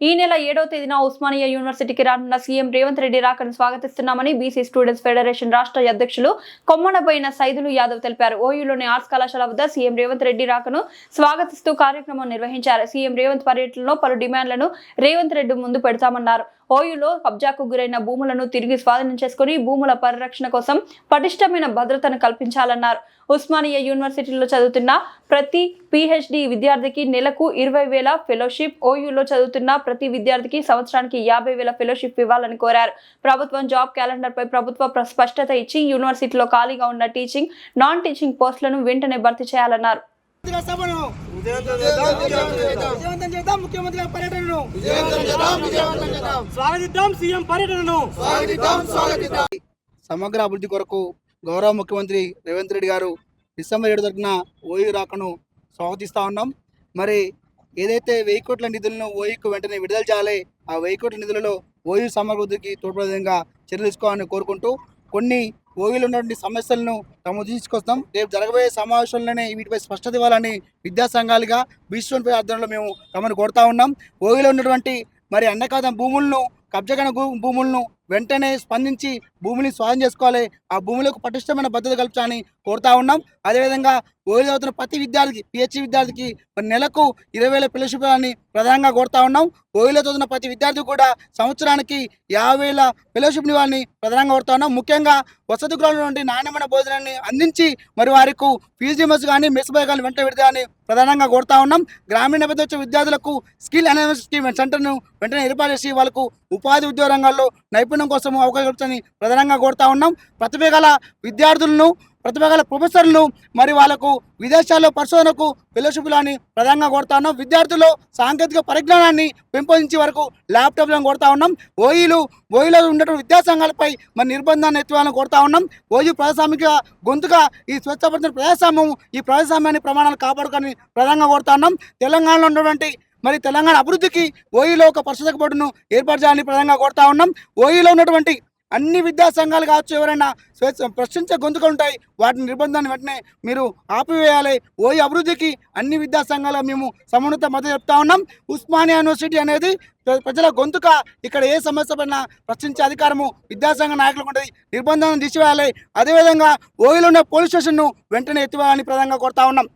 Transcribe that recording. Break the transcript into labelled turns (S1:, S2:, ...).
S1: ఈ నెల ఏడవ తేదీన ఉస్మానియా యూనివర్సిటీకి రానున్న సీఎం రేవంత్ రెడ్డి రాకను స్వాగతిస్తున్నామని బీసీ స్టూడెంట్స్ ఫెడరేషన్ రాష్ట్ర అధ్యక్షులు కొమ్మనబోయిన సైదులు యాదవ్ తెలిపారు. ఓయూలోని ఆర్ట్స్ కళాశాల వద్ద సీఎం రేవంత్ రెడ్డి రాకను స్వాగతిస్తూ కార్యక్రమం నిర్వహించారు. సీఎం రేవంత్ పర్యటనలో పలు డిమాండ్లను రేవంత్ రెడ్డి ముందు పెడతామన్నారు. ఓయూలో కబ్జాకు గురైన భూములను తిరిగి స్వాధీనం చేసుకుని భూముల పరిరక్షణ కోసం పటిష్టమైన భద్రతను కల్పించాలన్నారు. ఉస్మానియా యూనివర్సిటీలో చదువుతున్న ప్రతి పిహెచ్డి విద్యార్థికి నెలకు ఇరవై వేల ఫెలోషిప్ ఓయూలో చదువుతున్న ప్రతి విద్యార్థికి సంవత్సరానికి యాభై వేల ఫెలోషిప్ ఇవ్వాలని కోరారు. ప్రభుత్వం జాబ్ క్యాలెండర్ పై ప్రభుత్వ ప్ర- స్పష్టత ఇచ్చి యూనివర్సిటీలో ఖాళీగా ఉన్న టీచింగ్ నాన్ టీచింగ్ పోస్టులను వెంటనే భర్తీ చేయాలన్నారు.
S2: ముఖ్యమంత్రి సభను విజయవంతం చేద్దాం. ముఖ్యమంత్రి గారి పర్యటనను. స్వాగతిద్దాం సీఎం పర్యటనను. సమగ్ర అభివృద్ధి కొరకు గౌరవ ముఖ్యమంత్రి రేవంత్ రెడ్డి గారు డిసెంబర్ ఏడు తరఫున ఓయూ రాకను స్వాగతిస్తా ఉన్నాం. మరి ఏదైతే వెయ్యి కోట్ల నిధులను ఓయూకు వెంటనే విడుదల చేయాలి ఆ వెయ్యి కోట్ల నిధులలో ఓయూ సమృద్ధికి అభివృద్ధికి తోడ్పడే విధంగా చర్యలు తీసుకోవాలని కోరుకుంటూ కొన్ని ఓయూలో ఉన్నటువంటి సమస్యలను తమ తీసుకొస్తాం. రేపు జరగబోయే సమావేశంలోనే వీటిపై స్పష్టత ఇవ్వాలని విద్యా సంఘాలుగా బీసీ ఆధ్వర్యంలో మేము తమను కోరుతా ఉన్నాం. ఓయూలో ఉన్నటువంటి మరి అన్నకాదం భూములను కబ్జగన భూములను వెంటనే స్పందించి భూమిని స్వాధీనం చేసుకోవాలి. ఆ భూములకు పటిష్టమైన భద్రత కల్పించాలని కోరుతా ఉన్నాం. అదేవిధంగా ఓయూలో అవుతున్న ప్రతి విద్యార్థికి పిహెచ్డి విద్యార్థికి మరి నెలకు ఇరవై వేల ఫెలోషిప్ అని ప్రధానంగా కోరుతా ఉన్నాం. ఓయూలో చదువుతున్న ప్రతి విద్యార్థి కూడా సంవత్సరానికి యాభై వేల ఫెలోషిప్ ఇవ్వాలని ప్రధానంగా కోరుతా ఉన్నాం. ముఖ్యంగా వసతి గృహాల నుండి నాణ్యమైన భోజనాన్ని అందించి మరి వారికి ఫీజు మెస్ కానీ మెస్ బాయ్ కానీ వెంట విడతామని ప్రధానంగా కోరుతా ఉన్నాం. గ్రామీణ పెద్ద వచ్చే విద్యార్థులకు స్కిల్ అనాలిసిస్ స్కీమ్ సెంటర్ను వెంటనే ఏర్పాటు చేసి వాళ్ళకు ఉపాధి ఉద్యోగ రంగాల్లో నైపుణ్యం కోసం అవకాశం ప్రధానంగా కోరుతా ఉన్నాం. ప్రతిభ గల విద్యార్థులను ప్రతిభ గల మరి వాళ్ళకు విదేశాల్లో పరిశోధనకు ఫెలోషిప్లని ప్రధానంగా కోరుతా ఉన్నాం. విద్యార్థులు సాంకేతిక పరిజ్ఞానాన్ని పెంపొందించే వరకు ల్యాప్టాప్లను కొడతా ఉన్నాం. ఓఈలు ఓఈలో ఉన్నటువంటి విద్యా సంఘాలపై మరి నిర్బంధాన్ని ఎత్తువాలని కొడతా ఉన్నాం. ఓయూ ప్రజాస్వామిక గొంతుగా ఈ స్వచ్ఛపరిచిన ప్రజాస్వామ్యం ఈ ప్రజాస్వామ్యాన్ని ప్రమాణాలు కాపాడుకొని ప్రధానంగా కొడతా ఉన్నాం. తెలంగాణలో ఉన్నటువంటి మరి తెలంగాణ అభివృద్ధికి ఓయూలో ఒక పరిశోధక బోర్డును ఏర్పాటు చేయాలని ప్రధానంగా కోరుతా ఉన్నాం. ఓయిలో ఉన్నటువంటి అన్ని విద్యా సంఘాలు కావచ్చు ఎవరైనా స్వేచ్ఛ ప్రశ్నించే గొంతుకలు ఉంటాయి. వాటిని నిర్బంధాన్ని వెంటనే మీరు ఆపివేయాలి. ఓయి అభివృద్ధికి అన్ని విద్యా సంఘాల మేము సమున్నత మద్దతు చెప్తా ఉన్నాం. ఉస్మానియా యూనివర్సిటీ అనేది ప్ర- ప్రజల గొంతుక. ఇక్కడ ఏ సమస్య పైన ప్రశ్నించే అధికారము విద్యాసంఘ నాయకులకు ఉంటుంది. నిర్బంధాన్ని తీసివేయాలి. అదేవిధంగా ఓయిలో ఉన్న పోలీస్ స్టేషన్ను వెంటనే ఎత్తివేయాలని ప్రధానంగా కోరుతా ఉన్నాం.